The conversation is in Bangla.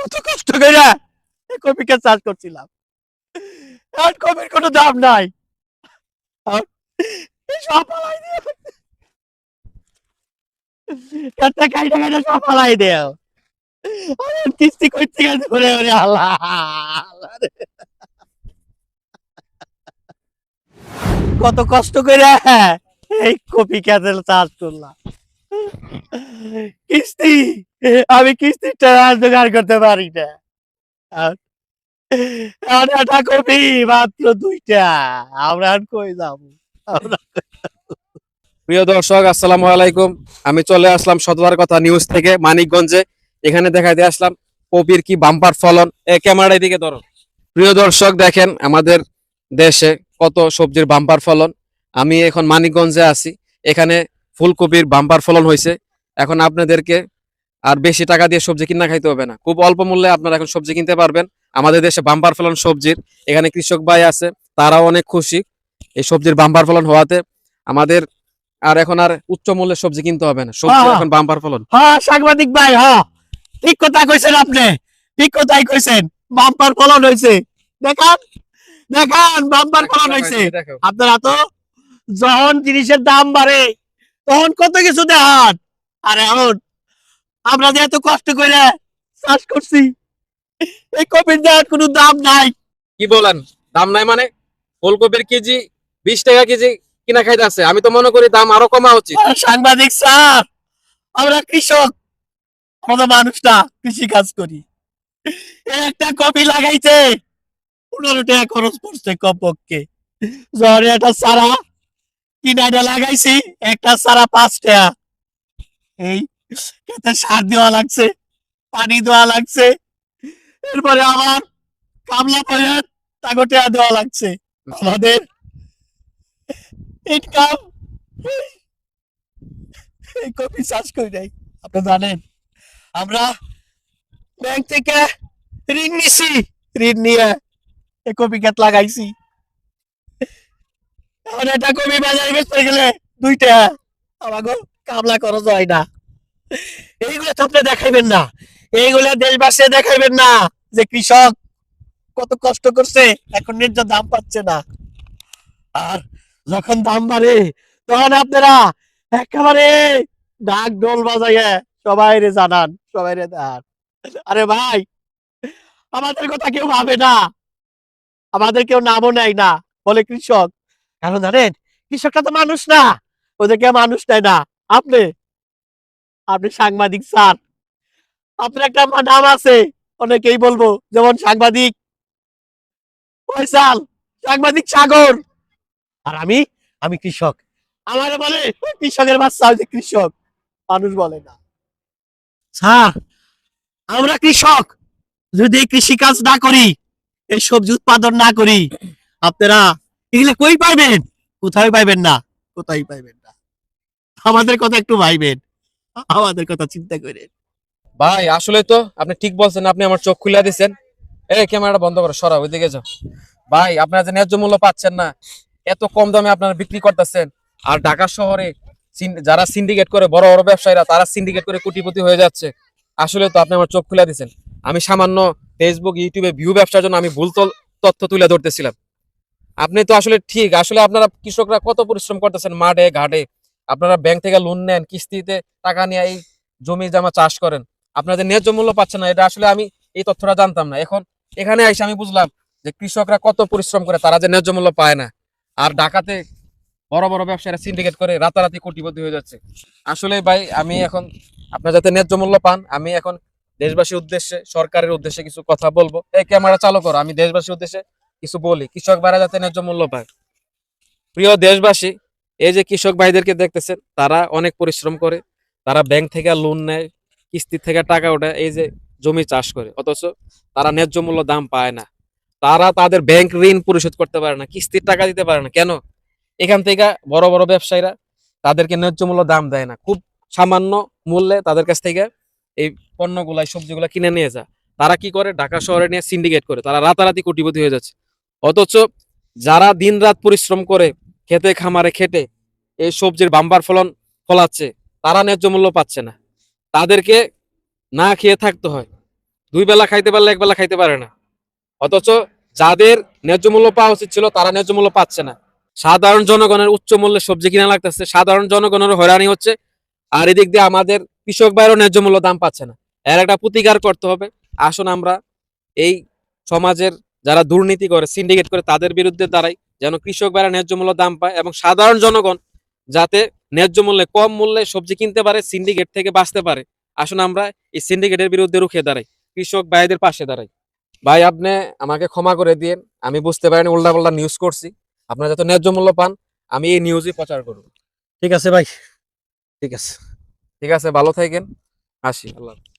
কত কষ্ট করে কপিকে চাষ করছিলাম। আর কপির কোনো দাম নাই। দিও। কত কষ্ট করে এই কপি ক্যাসেল চাষ করলাম। কিস্তি, আমি কিস্তির টাকা জোগাড় করতে পারি না। প্রিয় দর্শক, আসসালামু আলাইকুম। আমি চলে আসলাম সততার কথা নিউজ থেকে মানিকগঞ্জে। এখানে দেখা দেখাইতে আসলাম কপির কি বাম্পার ফলন। এ ক্যামেরার দিকে ধরো। প্রিয় দর্শক, দেখেন আমাদের দেশে কত সবজির বাম্পার ফলন। আমি এখন মানিকগঞ্জে আছি। এখানে ফুলকপির বাম্পার ফলন হয়েছে। এখন আপনাদেরকে আর বেশি টাকা দিয়ে সবজি কিনা খাইতে হবে না। খুব অল্প মূল্যে আপনারা এখন সবজি কিনতে পারবেন। আমাদের দেশে বাম্পার ফলন সবজির এখানে কৃষক ভাই আছে তারাও অনেক খুশি এই সবজির বাম্পার ফলন হওয়াতে। আমাদের আর এখন আর উচ্চ মূল্যের সবজি কিনতে হবে না। সবজি হ্যাঁ। এখন বাম্পার ফলন। হ্যাঁ সাংবাদিক ভাই হ্যাঁ। ঠিক কথা কইছেন আপনি। ঠিক কথাই কইছেন। বাম্পার ফলন হয়েছে দেখান দেখান বাম্পার ফলন হয়েছে। আপনারা তো যখন জিনিসের দাম বাড়ে তখন কত কিছু দেখান আর এখন আমরা যে এত কষ্ট করে চাষ করছি এই কপির দেওয়ার কোনো দাম নাই। কি বলেন? দাম নাই মানে? ফুলকপির কেজি বিশ টাকা কেজি কিনা খাইতে আছে। আমি তো মনে করি দাম আরও কমা উচিত। সাংবাদিক স্যার আমরা কৃষক আমরা মানুষ না কৃষি কাজ করি। একটা কপি লাগাইছে পনেরো টাকা খরচ পড়ছে কমপক্ষে। জ্বরে একটা সারা কিনাইটা লাগাইছি, একটা সারা পাঁচ টাকা এই খেতে সার দেওয়া লাগছে, পানি দেওয়া লাগছে, এরপরে আমার কামলা পরে টাকা দেওয়া লাগছে। আমাদের ইনকাম এই কপি চাষ করি নাই, আপনি জানেন। আমরা ব্যাংক থেকে ঋণ নিছি, ঋণ নিয়ে এই কপি ক্ষেত লাগাইছি। এটা কপি বাজারে বেচতে গেলে দুইটা। আমাকে কামলা খরচ হয় না। এইগুলো তো আপনি দেখাইবেন না। এইগুলো দেশবাসী দেখাইবেন না যে কৃষক কত কষ্ট করছে, এখন ন্যায্য দাম পাচ্ছে না। আর যখন দাম বাড়ে, তখন আপনারা একেবারে ডাক ঢোল বাজাইয়া সবাই রে জানান সবাই রে দেন। আরে ভাই, আমাদের কথা কেউ ভাবে না। আমাদের কেউ নামও নেয় না, বলে কৃষক। কারণ জানেন কৃষকটা তো মানুষ না, ওদেরকে মানুষ নেয় না। আপনি আপনি সাংবাদিক স্যার, আপনার একটা নাম আছে, অনেকেই বলব, যেমন সাংবাদিক। সাংবাদিক সাগর। আর আমি আমি কৃষক। আমার বলে "ওই কৃষকের বাচ্চা হচ্ছে কৃষক। মানুষ বলে না। স্যার, আমরা কৃষক। যদি এই কৃষি কাজ না করি, এই সবজি উৎপাদন না করি, আপনারা এগুলো কই পাইবেন? কোথায় পাইবেন না? কোথায় পাইবেন না? আমাদের কথা একটু ভাইবেন। আমাদের কথা চিন্তা করেন। ভাই আসলে তো আপনি ঠিক বলছেন আপনি আমার চোখ খুলে দিচ্ছেন এই ক্যামেরাটা বন্ধ করো সরা ওইদিকে যাও। ভাই আপনারা যে ন্যায্য মূল্য পাচ্ছেন না এত কম দামে আপনারা বিক্রি করতেছেন। আর ঢাকা শহরে যারা সিন্ডিকেট করে বড় বড় ব্যবসায়ীরা তারা সিন্ডিকেট করে কোটিপতি হয়ে যাচ্ছে। আসলে তো আপনি আমার চোখ খুলে দিচ্ছেন আমি সামান্য ফেসবুক ইউটিউবে ভিউ ব্যবসার জন্য আমি ভুল তল- তথ্য তুলে ধরতেছিলাম। আপনি তো আসলে ঠিক, আসলে আপনারা কৃষকরা কত পরিশ্রম করতেছেন মাঠে, ঘাটে? আপনারা ব্যাংক থেকে লোন নেন, কিস্তিতে টাকা নিয়ে এই জমি জামা চাষ করেন। আপনাদের ন্যায্য মূল্য পাচ্ছেন না, এটা আসলে আমি এই তথ্যটা জানতাম না। এখন এখানে এসে আমি বুঝলাম যে কৃষকরা কত পরিশ্রম করে, তারা যে ন্যায্য মূল্য পায় না। আর ঢাকাতে বড় বড় ব্যবসায়ীরা সিন্ডিকেট করে রাতারাতি কোটিপতি হয়ে যাচ্ছে। আসলে ভাই, আমি এখন আপনার যাতে ন্যায্য মূল্য পান, আমি এখন দেশবাসীর উদ্দেশ্যে, সরকারের উদ্দেশ্যে কিছু কথা বলব। এই ক্যামেরা চালু করো, আমি দেশবাসীর উদ্দেশ্যে কিছু বলি, কৃষক ভাইরা যাতে ন্যায্য মূল্য পায়। প্রিয় দেশবাসী, এই যে কৃষক ভাইদেরকে দেখতেছেন, তারা অনেক পরিশ্রম করে, তারা ব্যাংক থেকে লোন নেয়, কিস্তি থেকে টাকা ওঠে এই যে জমি চাষ করে, অথচ তারা ন্যায্য মূল্য দাম পায় না। তারা তাদের ব্যাংক ঋণ পরিশোধ করতে পারে না, কিস্তির টাকা দিতে পারে না। কেন? এখান থেকে বড় বড় ব্যবসায়ীরা তাদেরকে ন্যায্য মূল্য দাম দেয় না। খুব সামান্য মূল্যে তাদের কাছ থেকে এই পণ্যগুলা, সবজিগুলা কিনে নিয়ে যায়। তারা কি করে? ঢাকা শহরে নিয়ে সিন্ডিকেট করে। তারা রাতারাতি কোটিপতি হয়ে যাচ্ছে। অথচ যারা দিনরাত পরিশ্রম করে খেতে, খামারে খেটে এই সবজির বাম্বার ফলন ফলাচ্ছে, তারা ন্যায্য মূল্য পাচ্ছে না। তাদেরকে না খেয়ে থাকতে হয়। দুই বেলা খাইতে পারলে এক বেলা খাইতে পারে না। অথচ যাদের ন্যায্য মূল্য পাওয়া উচিত ছিল, তারা ন্যায্য মূল্য পাচ্ছে না। সাধারণ জনগণের উচ্চ মূল্যে সবজি কিনা লাগতেছে। সাধারণ জনগণের হয়রানি হচ্ছে। আর এদিক দিয়ে আমাদের কৃষক ভাইয়েরও ন্যায্য মূল্য দাম পাচ্ছে না। এর একটা প্রতিকার করতে হবে। আসুন আমরা এই সমাজের যারা দুর্নীতি করে সিন্ডিকেট করে তাদের বিরুদ্ধে দাঁড়াই যেন কৃষক ভাইরা ন্যায্য মূল্য দাম পায় এবং সাধারণ জনগণ যাতে ন্যায্য মূল্যে কম মূল্যে সবজি কিনতে পারে সিন্ডিকেট থেকে বাঁচতে পারে। আসুন আমরা এই সিন্ডিকেটের বিরুদ্ধে রুখে দাঁড়াই কৃষক ভাইদের পাশে দাঁড়াই। ভাই আপনি আমাকে ক্ষমা করে দিয়েন আমি বুঝতে পারিনি উল্টা পাল্টা নিউজ করছি। আপনারা যাতে ন্যায্য মূল্য পান আমি এই নিউজই প্রচার করব। ঠিক আছে ভাই। ঠিক আছে। ঠিক আছে ভালো থাকেন। আসি আল্লাহ।